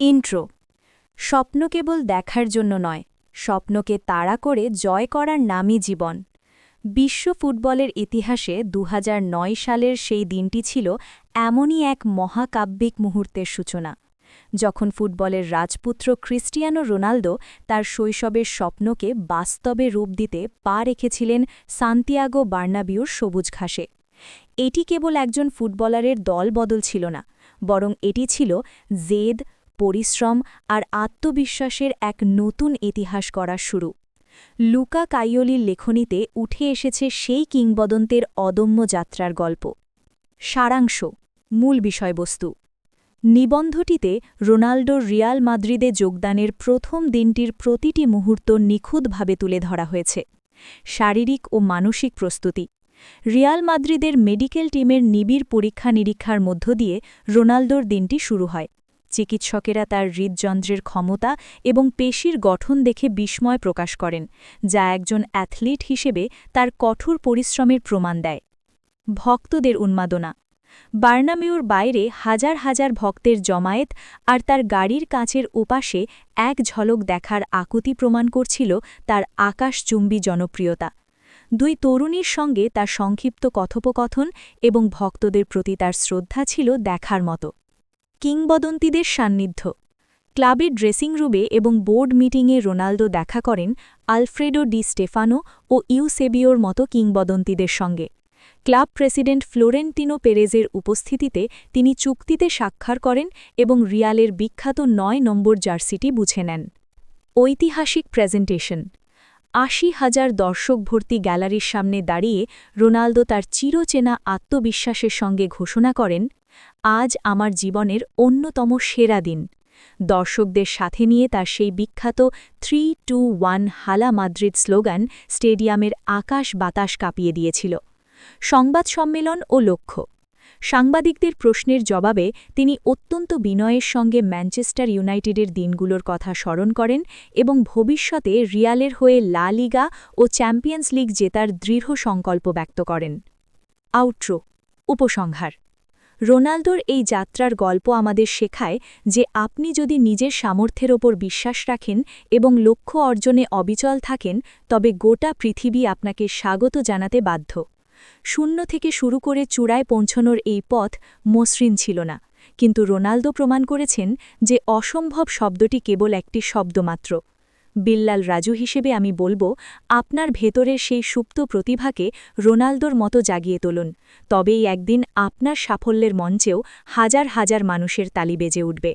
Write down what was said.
Intro. স্বপ্ন কেবল দেখার জন্য নয়, স্বপ্নকে তাড়া করে জয় করার নামই জীবন। বিশ্ব ফুটবলের ইতিহাসে দু হাজার নয় সালের সেই দিনটি ছিল এমনই এক মহাকাব্যিক মুহূর্তের সূচনা। যখন ফুটবলের রাজপুত্র ক্রিস্টিয়ানো রোনালদো তার শৈশবের স্বপ্নকে বাস্তবে রূপ দিতে পা রেখেছিলেন সান্তিয়াগো বার্নাবিউর সবুজ ঘাসে। এটি কেবল একজন ফুটবলারের দল বদল ছিল না, বরং এটি ছিল জেদ পরিশ্রম আর আত্মবিশ্বাসের এক নতুন ইতিহাস করা শুরু। লুকা কাইয়লির লেখনীতে উঠে এসেছে সেই কিংবদন্তের অদম্য যাত্রার গল্প। সারাংশ, মূল বিষয়বস্তু। নিবন্ধটিতে রোনাল্ডোর রিয়াল মাদ্রিদে যোগদানের প্রথম দিনটির প্রতিটি মুহূর্ত নিখুঁতভাবে তুলে ধরা হয়েছে। শারীরিক ও মানসিক প্রস্তুতি। রিয়াল মাদ্রিদের মেডিকেল টিমের নিবিড় পরীক্ষা নিরীক্ষার মধ্য দিয়ে রোনাল্ডোর দিনটি শুরু হয়। চিকিৎসকেরা তার হৃদযন্ত্রের ক্ষমতা এবং পেশির গঠন দেখে বিস্ময় প্রকাশ করেন, যা একজন অ্যাথলিট হিসেবে তার কঠোর পরিশ্রমের প্রমাণ দেয়। ভক্তদের উন্মাদনা। বার্নামিউর বাইরে হাজার হাজার ভক্তের জমায়েত আর তার গাড়ির কাছের ওপাশে এক ঝলক দেখার আকুতি প্রমাণ করছিল তার আকাশচুম্বী জনপ্রিয়তা। দুই তরুণীর সঙ্গে তার সংক্ষিপ্ত কথোপকথন এবং ভক্তদের প্রতি তার শ্রদ্ধা ছিল দেখার মতো। কিংবদন্তিদের সান্নিধ্য। ক্লাবের ড্রেসিং রুমে এবং বোর্ড মিটিংয়ে রোনালদো দেখা করেন আলফ্রেডো ডি স্টেফানো ও ইউসেবিওর মতো কিংবদন্তিদের সঙ্গে। ক্লাব প্রেসিডেন্ট ফ্লোরেন্টিনো পেরেজের উপস্থিতিতে তিনি চুক্তিতে স্বাক্ষর করেন এবং রিয়ালের বিখ্যাত নয় নম্বর জার্সিটি বুঝে নেন। ঐতিহাসিক প্রেজেন্টেশন। আশি হাজার দর্শক ভর্তি গ্যালারির সামনে দাঁড়িয়ে রোনালদো তার চিরচেনা আত্মবিশ্বাসের সঙ্গে ঘোষণা করেন আজ আমার জীবনের অন্যতম সেরা দিন। দর্শকদের সাথে নিয়ে তার সেই বিখ্যাত three two one hala Madrid slogan স্টেডিয়ামের আকাশ বাতাস কাঁপিয়ে দিয়েছিল। সংবাদ সম্মেলন ও লক্ষ্য। সাংবাদিকদের প্রশ্নের জবাবে তিনি অত্যন্ত বিনয়ের সঙ্গে ম্যানচেস্টার ইউনাইটেডের দিনগুলোর কথা স্মরণ করেন এবং ভবিষ্যতে রিয়ালের হয়ে লা লিগা ও চ্যাম্পিয়ন্স লিগ জেতার দৃঢ় সংকল্প ব্যক্ত করেন। আউট্রো, উপসংহার। রোনালদোর এই যাত্রার গল্প আমাদের শেখায় যে আপনি যদি নিজের সামর্থ্যের ওপর বিশ্বাস রাখেন এবং লক্ষ্য অর্জনে অবিচল থাকেন, তবে গোটা পৃথিবী আপনাকে স্বাগত জানাতে বাধ্য। শূন্য থেকে শুরু করে চূড়ায় পৌঁছনোর এই পথ মসৃণ ছিল না। কিন্তু রোনালদো প্রমাণ করেছেন যে অসম্ভব শব্দটি কেবল একটি শব্দমাত্র। বিল্লাল রাজু হিসেবে আমি বলব, আপনার ভেতরের সেই সুপ্ত প্রতিভাকে রোনালদোর মতো জাগিয়ে তুলুন। তবেই একদিন আপনার সাফল্যের মঞ্চেও হাজার হাজার মানুষের তালি বেজে উঠবে।